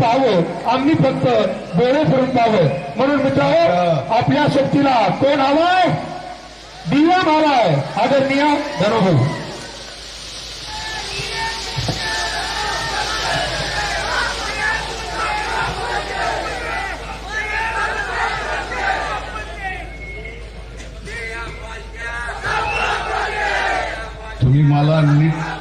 पाहावं आम्ही फक्त डोळे भरून पाहावं म्हणून मित्रांनो आपल्या शक्तीला कोण हवाय? दिवा हवाय आदरणीय धनुभाऊ. तुम्ही मला नीट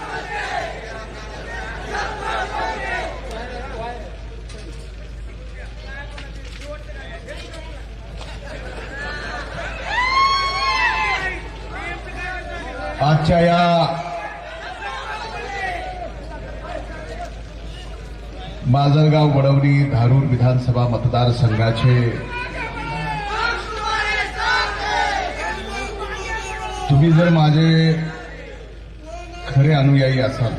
आजच्या या माजलगाव वडवणी धारूर विधानसभा मतदारसंघाचे तुम्ही जर माझे खरे अनुयायी असाल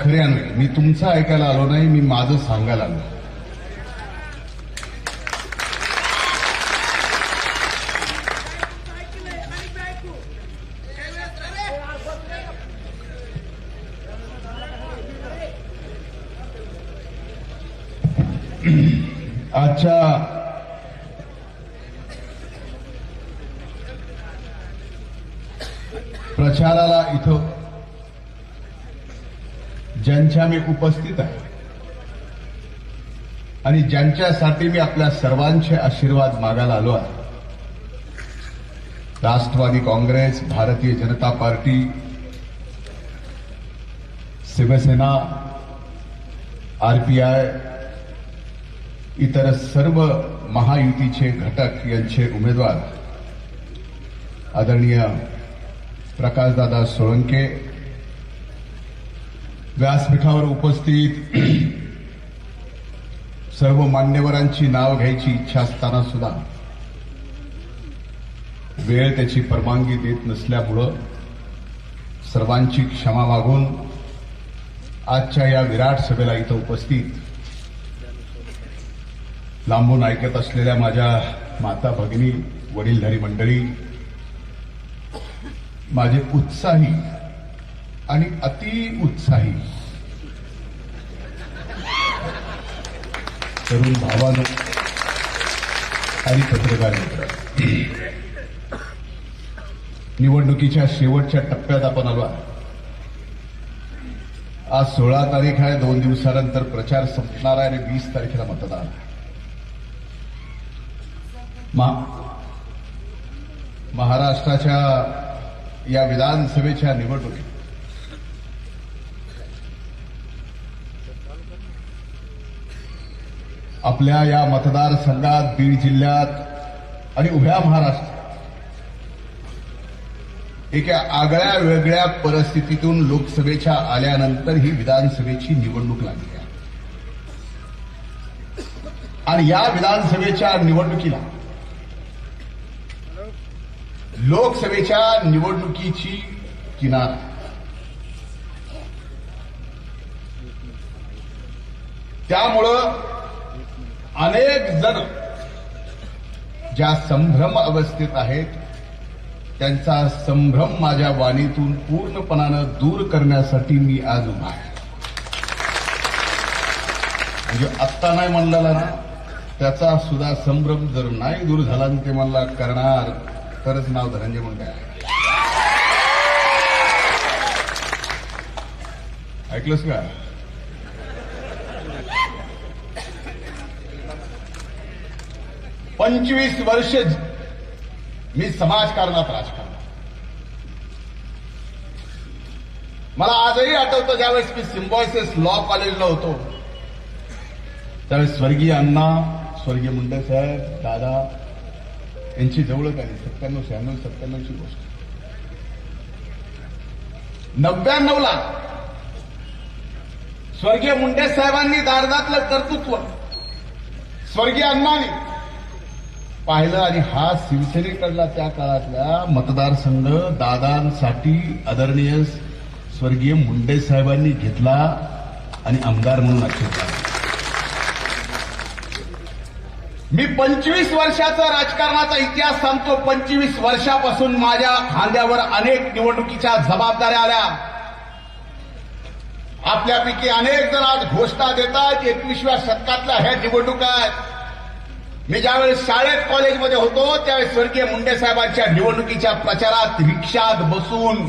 खरे अनुयायी मी तुमचं ऐकायला आलो नाही मी माझं सांगायला आलो. ज्यांच्या मी उपस्थित आहे. आणि ज्यांच्यासाठी मी आपल्या सर्वांचे आशीर्वाद मागायला आलो आहे. राष्ट्रवादी काँग्रेस भारतीय जनता पार्टी शिवसेना आरपीआय इतर सर्व महायुतीचे घटक यांचे उमेदवार आदरणीय प्रकाशदादा सोळंके व्यासपीठावर उपस्थित सर्व मान्यवरांची नाव घ्यायची इच्छा असताना सुद्धा वेळ त्याची परवानगी देत नसल्यामुळं सर्वांची क्षमा मागून आजच्या या विराट सभेला इथं उपस्थित लांबून ऐकत असलेल्या माझ्या माता भगिनी वडीलधारी मंडळी माझे उत्साही आणि अति उत्साही. तरुण भावानं आणि पत्रकार मित्र. निवडणुकीच्या शेवटच्या टप्प्यात आपण आलो आहे. आज सोळा तारीख आहे दोन दिवसानंतर प्रचार संपणार आहे आणि वीस तारखेला मतदान महा- महाराष्ट्राच्या या विधानसभेच्या निवडणुकीत आपल्या या मतदारसंघात बीड जिल्ह्यात आणि उभ्या महाराष्ट्रात एका आगळ्या वेगळ्या परिस्थितीतून लोकसभेच्या आल्यानंतर ही विधानसभेची निवडणूक लागली आहे. आणि या विधानसभेच्या निवडणुकीला लोकसभेच्या निवडणुकीची किनार त्यामुळं अनेक जण ज्या संभ्रम अवस्थेत आहेत त्यांचा संभ्रम माझ्या वाणीतून पूर्णपणानं दूर करण्यासाठी मी आज उभा आहे. म्हणजे आत्ता नाही म्हणलेला ना त्याचा सुद्धा संभ्रम जर नाही दूर झाला आणि ते मला करणार. तरच नाव धनंजय मुंडे आहे. ऐकलंस का? पंचवीस वर्ष मी समाजकारणात राजकारण मला आजही आठवतं ज्यावेळेस मी सिम्बॉयसिस लॉ कॉलेजला होतो. त्यावेळेस स्वर्गीय अण्णा स्वर्गीय मुंडे साहेब दादा यांची जवळच आली सत्त्याण्णव शहाण्णव सत्त्याण्णवची गोष्ट. नव्याण्णवला स्वर्गीय मुंडे साहेबांनी दारदातलं कर्तृत्व स्वर्गीय अण्णांनी पाहिलं आणि हा शिवसेनेकडला त्या काळातला मतदारसंघ दादांसाठी आदरणीय स्वर्गीय मुंडे साहेबांनी घेतला आणि आमदार म्हणून घेतला. मी पंचवीस वर्षाचा राजकारणाचा इतिहास सांगतो. पंचवीस वर्षापासून माझ्या खांद्यावर अनेक निवडणुकीच्या जबाबदाऱ्या आल्या. आपल्यापैकी अनेक जण आज घोषणा देतात एकवीसव्या शतकातल्या ह्या निवडणुका आहेत. मी ज्यावेळेस शाळेत कॉलेजमध्ये होतो त्यावेळेस स्वर्गीय मुंडे साहेबांच्या निवडणुकीच्या प्रचारात रिक्षात बसून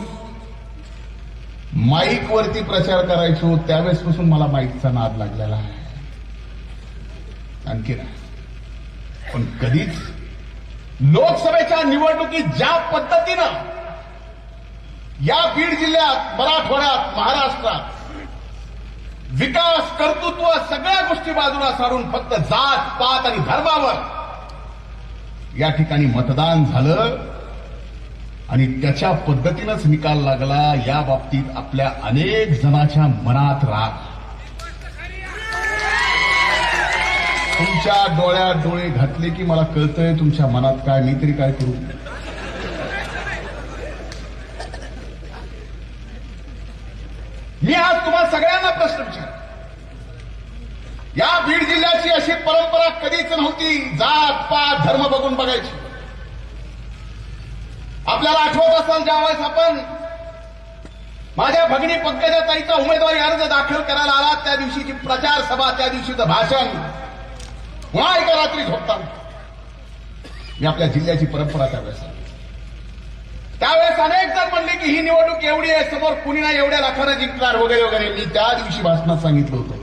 माईक वरती प्रचार करायचो. त्यावेळेसपासून मला माईकचा नाद लागलेला आहे. आणखी नाही. पण कधीच लोकसभेच्या निवडणुकीत ज्या पद्धतीनं या बीड जिल्ह्यात मराठवाड्यात महाराष्ट्रात विकास कर्तृत्व सगळ्या गोष्टी बाजूला सारून फक्त जात पात आणि धर्मावर. या ठिकाणी मतदान झालं आणि त्याच्या पद्धतीनंच निकाल लागला. या बाबतीत आपल्या अनेक जणांच्या मनात राग. तुमच्या डोळ्यात डोळे घातले की मला कळतंय तुमच्या मनात काय मी तरी काय करू? मी आज तुम्हाला सगळ्यांना प्रश्न विचार या बीड जिल्ह्याची अशी परंपरा कधीच नव्हती जात पात धर्म बघून बघायची. आपल्याला आठवत असाल ज्यावेळेस आपण माझ्या भगिनी पंकजाताईचा उमेदवारी अर्ज दाखल करायला आला त्या दिवशीची प्रचार सभा त्या दिवशीचं भाषण पुन्हा एका रात्री झोपताना. मी आपल्या जिल्ह्याची परंपरा त्यावेळेस त्यावेळेस अनेक जण म्हणले की ही निवडणूक एवढी आहे समोर कुणी नाही एवढ्या लाखानं जिंकणार वगैरे वगैरे. मी त्या दिवशी भाषणात सांगितलं होतं.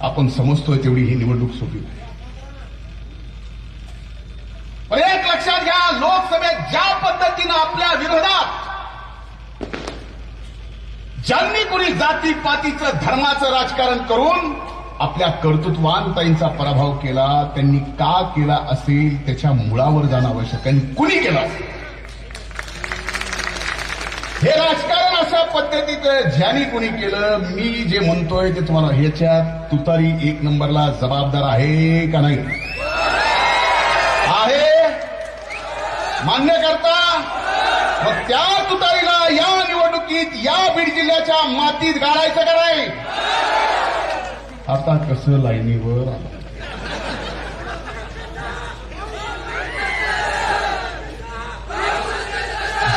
आपण समजतोय तेवढी ही निवडणूक सोपी पण एक लक्षात घ्या लोकसभेत ज्या पद्धतीनं आपल्या विरोधात ज्यांनी कुणी जाती पातीचं धर्माचं राजकारण करून आपल्या कर्तृत्वानताईंचा पराभव केला त्यांनी का केला असेल त्याच्या मुळावर जाणं आवश्यक आहे. आणि कुणी केला असेल? हे राजकारण अशा पद्धतीचं ज्यांनी कोणी केलं मी जे म्हणतोय ते तुम्हाला ह्याच्यात तुतारी एक नंबरला जबाबदार आहे का नाही? आहे. मान्य करता मग त्या तुतारीला या निवडणुकीत या बीड जिल्ह्याच्या मातीत गाळायचं का नाही? आता कसं लाईनीवर आलं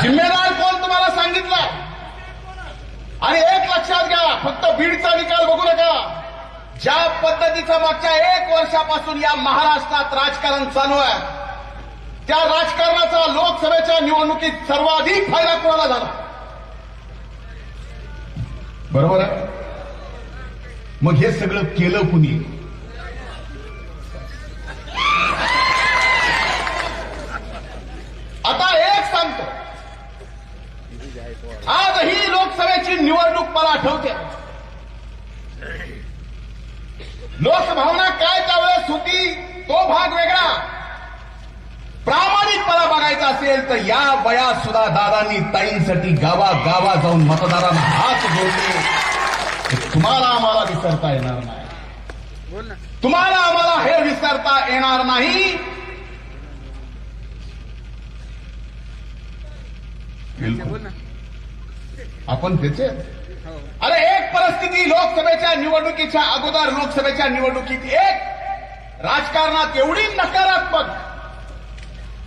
जिम्मेदार कोण तुम्हाला सांगितलं आणि एक लक्षात घ्या फक्त बीडचा निकाल बघू नका ज्या पद्धतीचं मागच्या एक वर्षापासून या महाराष्ट्रात राजकारण चालू आहे. त्या राजकारणाचा लोकसभेच्या निवडणुकीत सर्वाधिक फायदा कोणाला झाला? बरोबर आहे? मग हे सगळं केलं कुणी? आता एक सांगतो. आजही लोकसभेची निवडणूक मला आठवते. लोकभावना काय त्यावेळेस होती तो भाग वेगळा. प्रामाणिकपणा बघायचा असेल तर या वयात सुद्धा दादांनी ताईंसाठी गावा गावा जाऊन मतदारांना हात जोडले. तुम्हाला आम्हाला विसरता येणार नाही. तुम्हाला आम्हाला हे विसरता येणार नाही. आपण त्याचे अरे एक परिस्थिती लोकसभेच्या निवडणुकीच्या अगोदर लोकसभेच्या निवडणुकीत एक राजकारणात एवढी नकारात्मक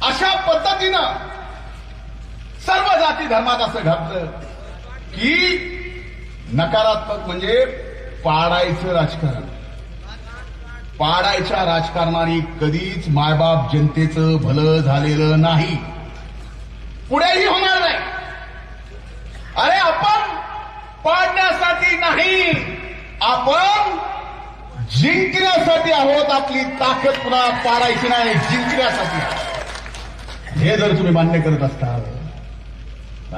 अशा पद्धतीनं सर्व जाती धर्मात असं घातलं की नकारात्मक म्हणजे पाडायचं राजकारण. पाडायच्या राजकारणाने कधीच मायबाप जनतेचं भलं झालेलं नाही. पुढेही होणार नाही अरे आपण पाडण्यासाठी नाही. आपण जिंकण्यासाठी आहोत आपली ताकद पुन्हा पाडायची नाही जिंकण्यासाठी. हे जर तुम्ही मान्य करत असताल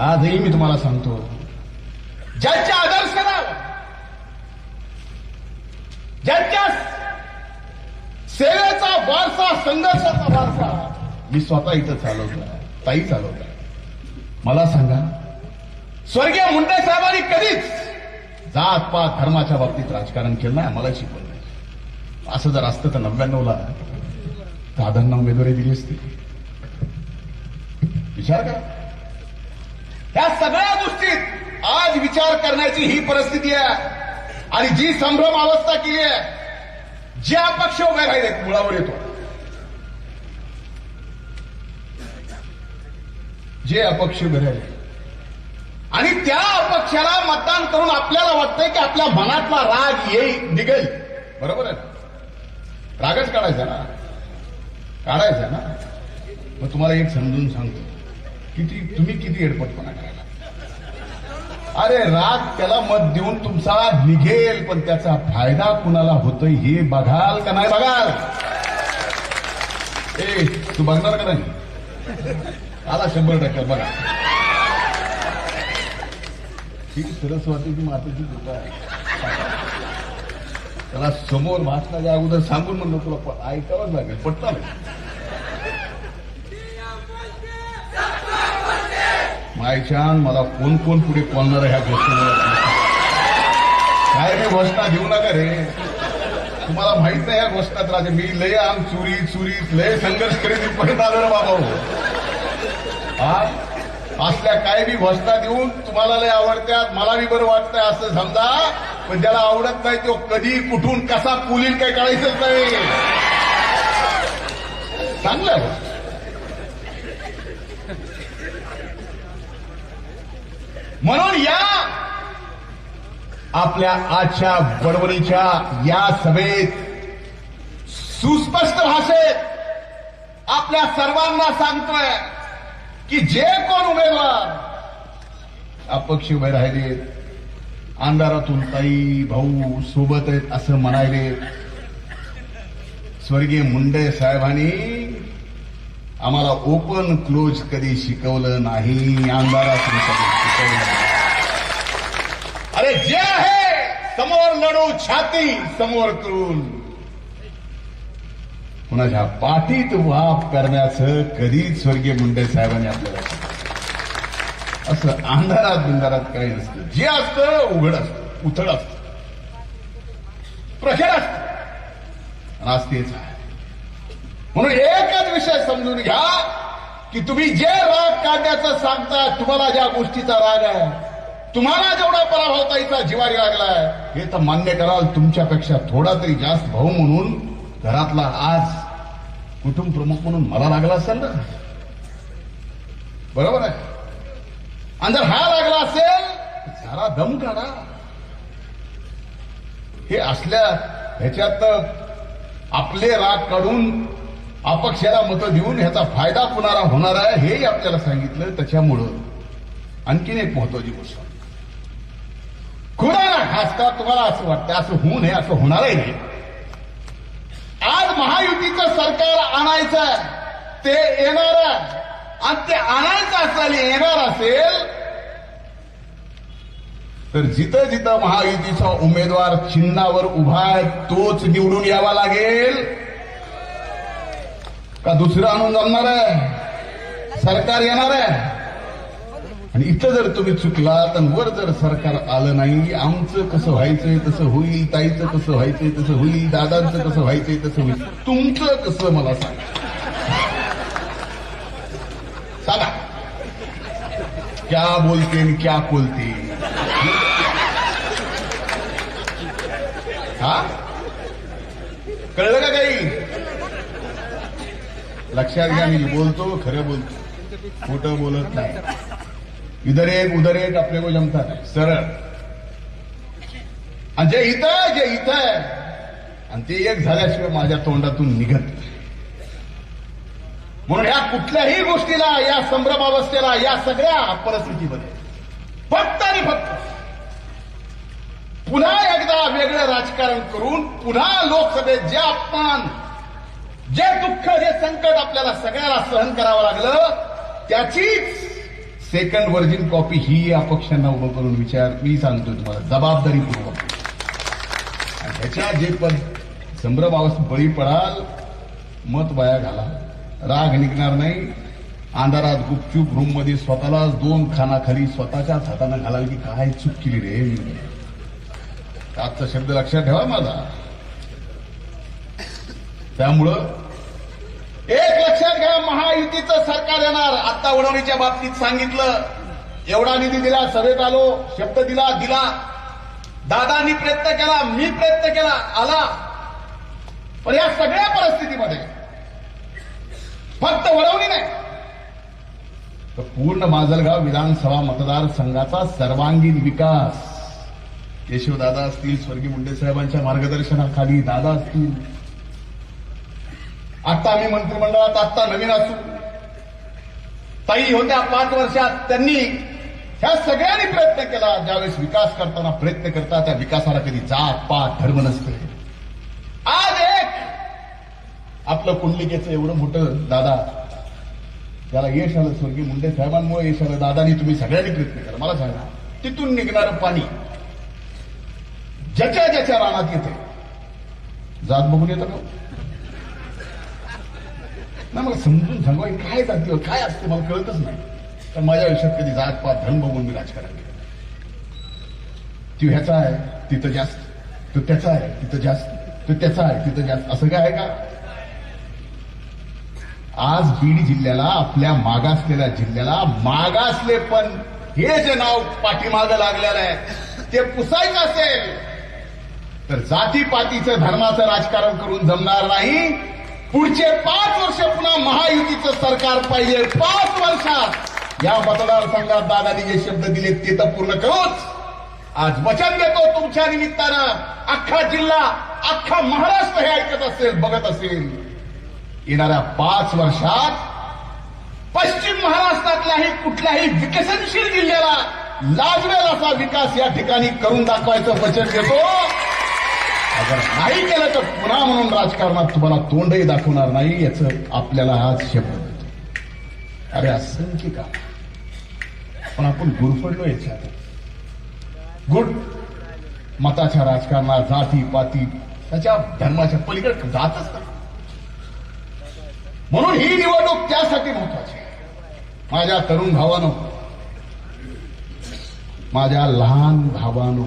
आजही मी तुम्हाला सांगतो ज्यांच्या आदर्शनावर ज्यांच्या सेवेचा वारसा संघर्षाचा वारसा मी स्वतः इथं चालवतोय ताई चालवतोय. मला सांगा स्वर्गीय मुंडे साहेबांनी कधीच जात पात धर्माच्या बाबतीत राजकारण केलं नाही आम्हाला शिकवलं नाही. असं जर असतं तर नव्याण्णवला दादांना उमेदवारी दिली असती. विचार करा. या सगळ्या गोष्टीत आज विचार करण्याची ही परिस्थिती आहे आणि जी संभ्रम अवस्था केली आहे जे अपक्ष उभे राहिलेत मुळावर येतो. जे अपक्ष उभे राहिले आणि त्या अपक्षाला मतदान करून आपल्याला वाटतंय की आपल्या मनातला राग येईल निघेल. बरोबर आहे रागच काढायचा ना? काढायचा ना? मग तुम्हाला एक समजून सांगतो. किती तुम्ही किती एडपटपणा करायला. अरे राग त्याला मत देऊन तुमचा निघेल पण त्याचा फायदा कुणाला होतोय हे बघाल का नाही बघाल? ए तू बघणार का नाही? आला शंभर टक्के बघा. ही सरस्वतीची मातेची कृपा आहे. त्याला समोर भाषणाच्या अगोदर सांगून म्हणलं तुला ऐकावंच लागेल पटलं मायच्यान मला कोण कोण पुढे बोलणार ह्या गोष्टीवर काय रे घोषणा घेऊ नका रे. तुम्हाला माहीत नाही या घोषणात राजे मी लय आम चुरी चुरी लय संघर्ष करीत इथपर्यंत आलो रे बाबा हो. असल्या काय बी घोषणा देऊन तुम्हाला लय आवडत्यात मला बी बरं वाटतंय असं समजा. पण ज्याला आवडत नाही तो कधी कुठून कसा पुलील काही कळायचंच नाही. चांगलं म्हणून या आपल्या आजच्या बडबडीच्या या सभेत सुस्पष्ट भाषेत आपल्या सर्वांना सांगतोय. की जे कोण उमेदवार अपक्ष उभे राहिले अंधारातून ताई भाऊ सोबत आहेत असं म्हणायले स्वर्गीय मुंडे साहेबांनी आम्हाला ओपन क्लोज कधी शिकवलं नाही अंधारातून कधी शिकवलं अरे जे आहे समोर लढू छाती समोर करून कुणाच्या पाठीत वाप करण्याचं कधीच स्वर्गीय मुंडे साहेबांनी आपल्याला असं अंधारात बिंधारात काही नसतं. जे असतं उघड असतं उथळ असतं. प्रखर असतं. आणि आहे. म्हणून एकच विषय समजून घ्या की तुम्ही जे राग काढण्याचं सांगता तुम्हाला ज्या गोष्टीचा राग आहे तुम्हाला जेवढा पराभवताईचा जिवारी लागलाय हे तर मान्य कराल तुमच्यापेक्षा थोडा तरी जास्त भाऊ म्हणून घरातला आज कुटुंब प्रमुख म्हणून मला लागला असेल ना? बरोबर आहे. आणि जर हा लागला असेल तर जरा दम काढा हे असल्या ह्याच्यात आपले राग काढून अपक्षाला मतं देऊन ह्याचा फायदा कुणाला होणार आहे हेही आपल्याला सांगितलं. त्याच्यामुळं आणखीन एक महत्वाची गोष्ट. कुणाला खास का? तुम्हाला असं वाटतं असं होऊ नये असं होणारही नाही. आज महायुतीचं सरकार आणायचं ते येणार आहे. आणि ते आणायचं असेल येणार असेल तर जिथं जिथं महायुतीचा उमेदवार चिन्हावर उभा आहे तोच निवडून यावा लागेल. का दुसरं आणून जमणार आहे? सरकार येणार आहे. आणि इथं जर तुम्ही चुकला तर वर जर सरकार आलं नाही आमचं कसं व्हायचंय तसं होईल ताईचं कसं व्हायचंय तसं होईल दादांचं कसं व्हायचंय तसं होईल तुमचं कसं मला सांगा? सांगा. क्या बोलते आणि क्या बोलते हा? कळलं का काही? लक्षात घ्या मी बोलतो खरं बोलतो. खोटं बोलत नाही. इधर एक उधर एक अपने को जमता है। सरळ आणि जे इथं आहे, जे इथं आहे आणि ते एक झाल्याशिवाय माझ्या तोंडातून निघत म्हणून या कुठल्याही गोष्टीला या संभ्रमावस्थेला या सगळ्या परिस्थितीमध्ये फक्त आणि फक्त पुन्हा एकदा वेगळं राजकारण करून पुन्हा लोकसभेत जे अपमान जे दुःख जे संकट आपल्याला सगळ्याला सहन करावं लागलं त्याचीच सेकंड व्हर्जिन कॉपी ही या पक्षांना उभं करून विचार मी सांगतो तुम्हाला जबाबदारीपूर्वक. ह्याच्या जे पद संभ्रमावस्थेत बळी पडाल मत वाया घाला. राग निघणार नाही. अंधारात गुपचूप रूममध्ये स्वतःलाच दोन खानाखाली स्वतःच्याच हाताने घालाल की काय चूक केली रे? आजचा शब्द लक्षात ठेवा माझा. त्यामुळं एक लक्षात घ्या महायुतीचं सरकार येणार. आता उडवणीच्या बाबतीत सांगितलं. एवढा निधी दिला सभेत आलो शब्द दिला दिला. दादानी प्रयत्न केला मी प्रयत्न केला आला. पण या सगळ्या परिस्थितीमध्ये फक्त वडवणी नाही. तर पूर्ण माजलगाव विधानसभा मतदारसंघाचा सर्वांगीण विकास. केशवदादा असतील स्वर्गीय मुंडे साहेबांच्या मार्गदर्शनाखाली दादा असतील. आता आम्ही मंत्रिमंडळात आता नवीन असू. ताई होत्या पाच वर्षात त्यांनी ह्या सगळ्यांनी प्रयत्न केला. ज्यावेळेस विकास करताना प्रयत्न करता त्या विकासाला कधी जात पात धर्म नसते. आज एक! आपलं कुंडलिकेचं एवढं मोठं दादा त्याला यश आलं स्वर्गीय मुंडे साहेबांमुळे यश आलं दादानी तुम्ही सगळ्यांनी प्रयत्न करा मला सांगा तिथून निघणारं पाणी ज्याच्या ज्याच्या रानात येते जात बघून येतं का? नाही मला समजून सांगा हे काय जातीवर हो? काय असते? मला कळतच नाही. पण माझ्या आयुष्यात कधी जात पात धर्म बघून मी राजकारण केलं. ती ह्याचा आहे तिथं जास्त. तो त्याचा आहे तिथं जास्त. तो त्याचा आहे तिथं जास्त. असं काय आहे का? आज बीड जिल्ह्याला आपल्या मागासलेल्या जिल्ह्याला मागासले पण हे जे नाव पाठीमागं लागलेलं आहे ते पुसायचं असेल. तर जातीपातीचं धर्माचं राजकारण करून जमणार नाही. पुढचे पाच वर्ष पुन्हा महायुतीचं सरकार पाहिजे. पाच वर्षात. या मतदारसंघात दादानी जे शब्द दिले ते तर पूर्ण करूच. आज वचन देतो तुमच्या निमित्तानं. अख्खा जिल्हा अख्खा महाराष्ट्र हे ऐकत असेल बघत असेल. येणाऱ्या पाच वर्षात पश्चिम महाराष्ट्रातल्याही कुठल्याही विकसनशील जिल्ह्याला लाजवेल असा विकास या ठिकाणी करून दाखवायचं वचन देतो. अगर नाही केलं तर पुन्हा म्हणून राजकारणात तुम्हाला तोंडही दाखवणार नाही याच आपल्याला आज शब्द देतो. अरे असंख्य का पण आपण गुरफडलो याच्यात. गुड मताच्या राजकारणात जाती पाती त्याच्या धर्माच्या पलीकडे जातच नाही म्हणून ही निवडणूक त्यासाठी महत्वाची माझ्या तरुण भावानं माझ्या लहान भावानो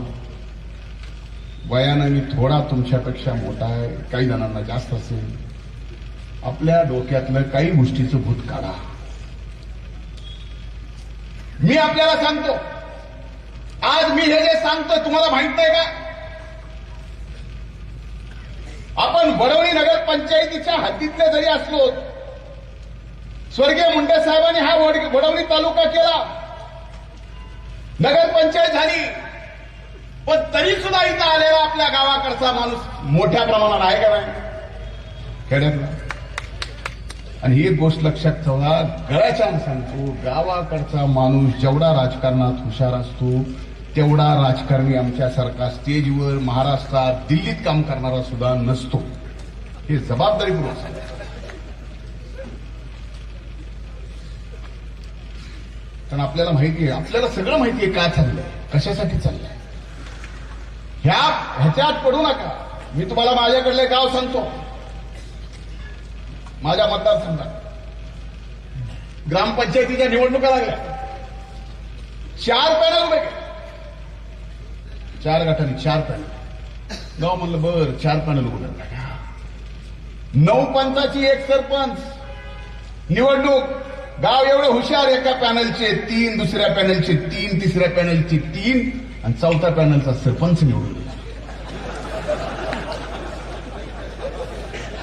वयानं मी थोडा तुमच्यापेक्षा मोठा आहे काही जणांना जास्त असेल. आपल्या डोक्यातलं काही गोष्टीचं भूत काढा. मी आपल्याला सांगतो. आज मी हे जे सांगतोय तुम्हाला माहीत नाही का? आपण वडवणी नगर पंचायतीच्या हद्दीतले जरी असलो स्वर्गीय मुंडे साहेबांनी हा वडवणी तालुका केला. नगरपंचायत झाली. पण तरी सुद्धा इथं आलेला आपल्या गावाकडचा माणूस मोठ्या प्रमाणात आहे का नाही? खेड्यातला आणि ही गोष्ट लक्षात ठेवा गळ्याच्या सांगतो गावाकडचा माणूस जेवढा राजकारणात हुशार असतो तेवढा राजकारणी आमच्यासारखा स्टेजवर महाराष्ट्रात दिल्लीत काम करणारा सुद्धा नसतो. हे जबाबदारीपूर्वक सांगतो कारण आपल्याला माहिती आहे आपल्याला सगळं माहिती आहे का चाललंय? कशासाठी चाललंय? ह्या ह्याच्यात पडू नका. मी तुम्हाला माझ्याकडले गाव सांगतो. माझ्या मतदारसंघात. ग्रामपंचायतीच्या निवडणुका लागल्या. चार पॅनल उभे चार गटांनी चार पॅनल. गाव म्हणलं बर चार पॅनल उभे नऊ पंचाची एक सरपंच. निवडणूक. गाव एवढे हुशार एका पॅनलचे तीन दुसऱ्या पॅनलचे तीन तिसऱ्या पॅनलचे तीन. आणि चौथ्या पॅनलचा सरपंच निवडून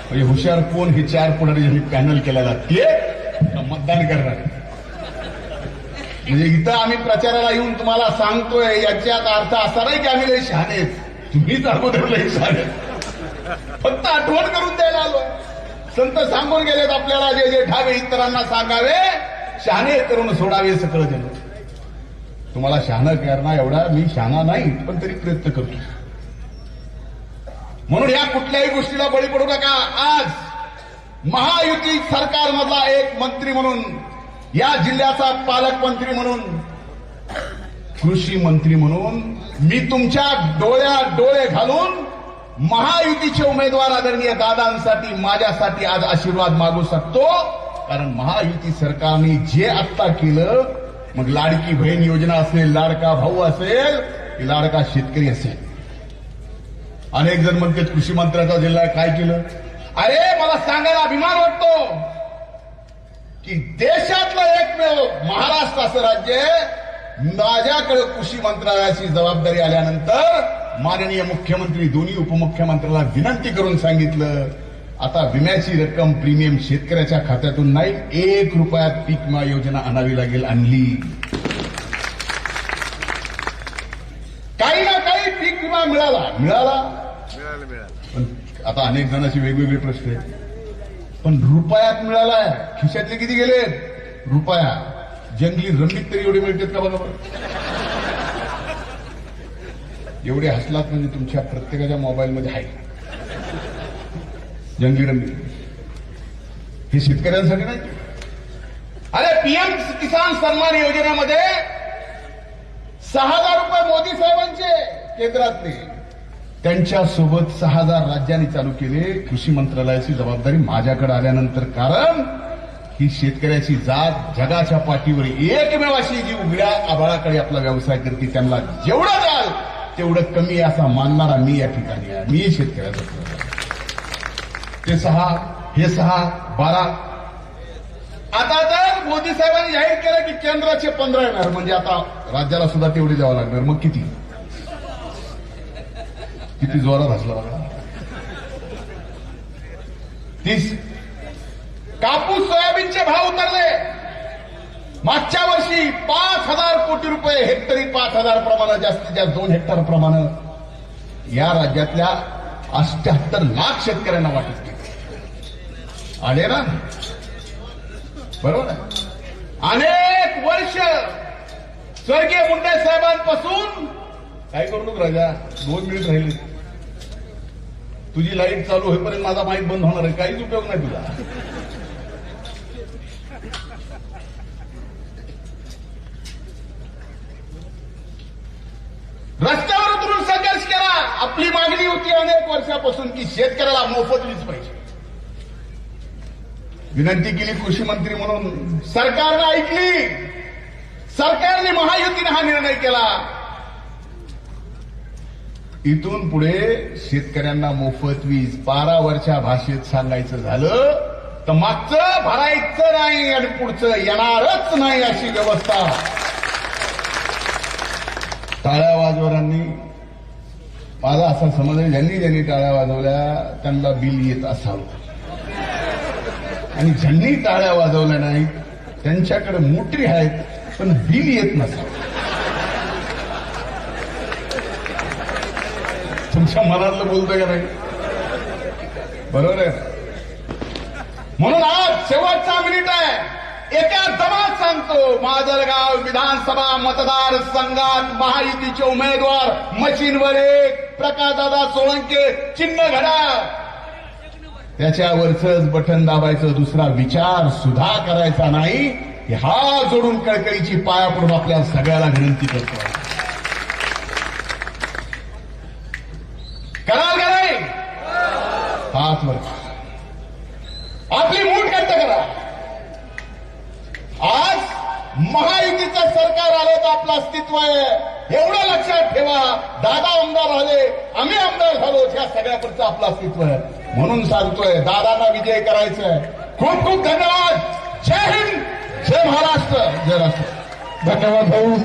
म्हणजे हुशार कोण हे चार पुढारी ज्यांनी पॅनल केलेला ते मतदान करणार म्हणजे इथं आम्ही प्रचाराला येऊन तुम्हाला सांगतोय याच्यात अर्थ असा नाही की आम्ही लय शहाणे तुम्हीच अगोदर लय शहाणे फक्त आठवण करून द्यायला आलोय संत सांगून गेलेत आपल्याला जे जे ठावे इतरांना सांगावे शहाणे करून सोडावे सगळं जण. तुम्हाला शहाणं करणार एवढा मी शहाणा नाही पण तरी प्रयत्न करतो. म्हणून या कुठल्याही गोष्टीला बळी पडू नका. आज महायुती सरकारमधला एक मंत्री म्हणून या जिल्ह्याचा पालकमंत्री म्हणून कृषी मंत्री म्हणून मी तुमच्या डोळ्यात डोळे घालून महायुतीचे उमेदवार आदरणीय दादांसाठी माझ्यासाठी आज आशीर्वाद मागू शकतो. कारण महायुती सरकारने जे आत्ता केलं मग लाडकी बहीण योजना असेल लाडका भाऊ असेल की लाडका शेतकरी असेल. अनेक जण म्हणतात कृषी मंत्र्याचा जिल्हा काय केलं? अरे मला सांगायला अभिमान वाटतो की देशातलं एकमेव महाराष्ट्र असं राज्य माझ्याकडे कृषी मंत्रालयाची जबाबदारी आल्यानंतर माननीय मुख्यमंत्री दोन्ही उपमुख्यमंत्र्याला विनंती करून सांगितलं आता विम्याची रक्कम प्रीमियम शेतकऱ्याच्या खात्यातून नाही एक रुपयात पीक विमा योजना आणावी लागेल आणली. काही ना काही पीक विमा मिळाला. मिळाला? मिळालं मिळालं. पण आता अनेक जणांचे वेगवेगळे प्रश्न आहेत. पण रुपयात मिळालाय खिशातले किती गेले? रुपया. जंगली रंगीत तरी एवढे मिळतात का बघा बरं? एवढे हसलात म्हणजे तुमच्या प्रत्येकाच्या मोबाईलमध्ये आहे. जंगली हे शेतकऱ्यांसाठी नाही. अरे पीएम किसान सन्मान योजनेमध्ये सहा हजार रुपये मोदी साहेबांचे केंद्रातले. त्यांच्यासोबत सहा हजार राज्यांनी चालू केले. कृषी मंत्रालयाची जबाबदारी माझ्याकडे आल्यानंतर कारण ही शेतकऱ्याची जात जगाच्या पाठीवर एकमेव अशी जी उघड्या आबाळाकडे आपला व्यवसाय करते त्यांना जेवढं द्याल तेवढं कमी असा मानणारा मी या ठिकाणी मी शेतकऱ्याचा ते सहा हे सहा बारा. आता तर मोदी साहेबांनी जाहीर केलं की केंद्राचे पंधरा येणार म्हणजे आता राज्याला सुद्धा तेवढे द्यावं लागणार. मग किती? किती जोरात हसला बघा. तीस. कापूस सोयाबीनचे भाव उतरले. मागच्या वर्षी पाच हजार कोटी रुपये हेक्टरी पाच हजार प्रमाण जास्तीत जास्त दोन हेक्टर प्रमाण या राज्यातल्या अष्ट्याहत्तर लाख शेतकऱ्यांना वाटत केले आले ना? बरोबर अनेक वर्ष स्वर्गीय मुंडे साहेबांपासून काय करू नको राजा दोन मिनिट राहिले. तुझी लाइट चालू होईपर्यंत माझा माईक बंद होणार आहे. काहीच उपयोग नाही तुला रस्ते आपली मागणी होती अनेक वर्षापासून की शेतकऱ्याला मोफत वीज पाहिजे. विनंती केली कृषी मंत्री म्हणून सरकारनं ऐकली. सरकारने महायुतीने हा निर्णय केला. इथून पुढे शेतकऱ्यांना मोफत वीज बारा वर्षा भाषेत सांगायचं झालं तर मागचं भरायचं नाही आणि पुढचं येणारच नाही अशी व्यवस्था. टाळ्या वाजवरांनी माझा असा समज आहे ज्यांनी ज्यांनी टाळ्या वाजवल्या त्यांना बिल येत असावं. आणि ज्यांनी टाळ्या वाजवल्या नाहीत त्यांच्याकडे मोटरी आहेत पण बिल येत नसावं. तुमच्या मनातलं बोलतोय का नाही? बरोबर आहे? म्हणून आज शेवटचा मिनिट आहे. एका दमात सांगतो माजलगाव विधानसभा मतदार संघात महायुतीचे उमेदवार मशीनवर एक प्रकाशदादा सोळंके चिन्ह घडा. त्याच्यावरच बटन दाबायचं दुसरा विचार सुद्धा करायचा नाही. हा जोडून कळकळीची पाया पडून आपल्या सगळ्याला विनंती करतो. कराल का नाही? हात वर. आपली मूठ करता करा. आज महायुतीचं सरकार आलं तर आपलं अस्तित्व आहे. एवढं लक्षात ठेवा. दादा आमदार आले आम्ही आमदार झालो ह्या सगळ्याकडचं आपलं अस्तित्व आहे. म्हणून सांगतोय दादांना विजय करायचा आहे खूप खूप धन्यवाद. जय हिंद. जय महाराष्ट्र. जय राष्ट्र धन्यवाद भाऊ.